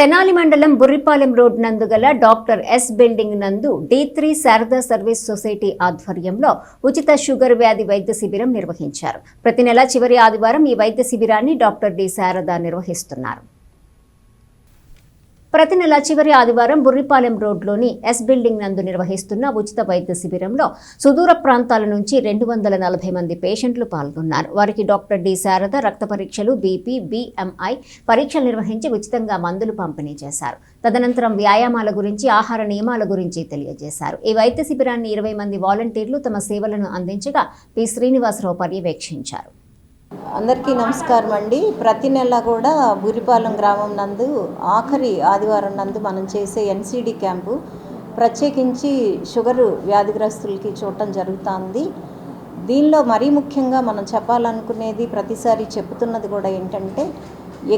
తెనాలి మండలం బుర్రిపాలెం రోడ్ నందు గల డాక్టర్ ఎస్ బిల్డింగ్ నందు D three Sharada service society ఆధ్వర్యంలో ఉచిత షుగర్ వ్యాధి వైద్య శిబిరం నిర్వహించారు. ప్రతి నెల చివరి ఆదివారం ఈ వైద్య శిబిరాన్ని డాక్టర్ డి శారద నిర్వహిస్తున్నారు. ప్రతి నెల చివరి ఆదివారం బుర్రిపాలెం రోడ్లోని ఎస్ బిల్డింగ్ నందు నిర్వహిస్తున్న ఉచిత వైద్య శిబిరంలో సుదూర ప్రాంతాల నుంచి రెండు వందల నలభై మంది పేషెంట్లు పాల్గొన్నారు. వారికి డాక్టర్ డి శారద రక్త పరీక్షలు బీపీ బీఎంఐ పరీక్షలు నిర్వహించి ఉచితంగా మందులు పంపిణీ చేశారు. తదనంతరం వ్యాయామాల గురించి ఆహార నియమాల గురించి తెలియజేశారు. ఈ వైద్య శిబిరాన్ని ఇరవై మంది వాలంటీర్లు తమ సేవలను అందించగా పి శ్రీనివాసరావు పర్యవేక్షించారు. అందరికీ నమస్కారం అండి. ప్రతి నెల కూడా బురిపాలెం గ్రామం నందు ఆఖరి ఆదివారం నందు మనం చేసే ఎన్సీడీ క్యాంపు ప్రత్యేకించి షుగరు వ్యాధిగ్రస్తులకి చూడటం జరుగుతుంది. దీనిలో మరీ ముఖ్యంగా మనం చెప్పాలనుకునేది ప్రతిసారి చెప్తున్నది కూడా ఏంటంటే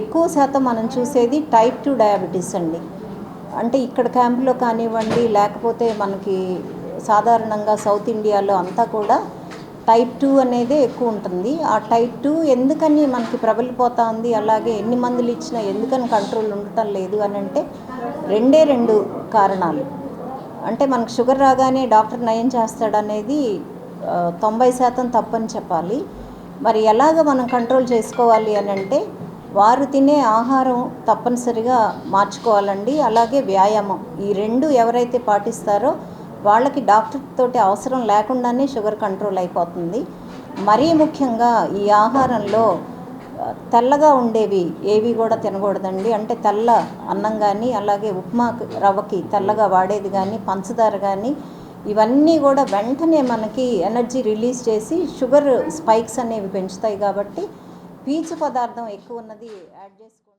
ఎక్కువ శాతం మనం చూసేది టైప్ టూ డయాబెటీస్ అండి. అంటే ఇక్కడ క్యాంపులో కానివ్వండి లేకపోతే మనకి సాధారణంగా సౌత్ ఇండియాలో అంతా కూడా టైప్ టూ అనేది ఎక్కువ ఉంటుంది. ఆ టైప్ టూ ఎందుకని మనకి ప్రబలిపోతా ఉంది అలాగే ఎన్ని మందులు ఇచ్చినా ఎందుకని కంట్రోల్ ఉండటం లేదు అని అంటే రెండే రెండు కారణాలు. అంటే మనకు షుగర్ రాగానే డాక్టర్ నయం చేస్తాడనేది తొంభై శాతం తప్పని చెప్పాలి. మరి ఎలాగ మనం కంట్రోల్ చేసుకోవాలి అని అంటే వారు తినే ఆహారం తప్పనిసరిగా మార్చుకోవాలండి. అలాగే వ్యాయామం. ఈ రెండు ఎవరైతే పాటిస్తారో వాళ్ళకి డాక్టర్ తోటి అవసరం లేకుండానే షుగర్ కంట్రోల్ అయిపోతుంది. మరీ ముఖ్యంగా ఈ ఆహారంలో తెల్లగా ఉండేవి ఏవి కూడా తినకూడదండి. అంటే తెల్ల అన్నం కానీ అలాగే ఉప్మా రవ్వకి తెల్లగా వాడేది కానీ పంచదార కానీ ఇవన్నీ కూడా వెంటనే మనకి ఎనర్జీ రిలీజ్ చేసి షుగర్ స్పైక్స్ అనేవి పెంచుతాయి కాబట్టి పీచు పదార్థం ఎక్కువ ఉన్నది యాడ్ చేసుకో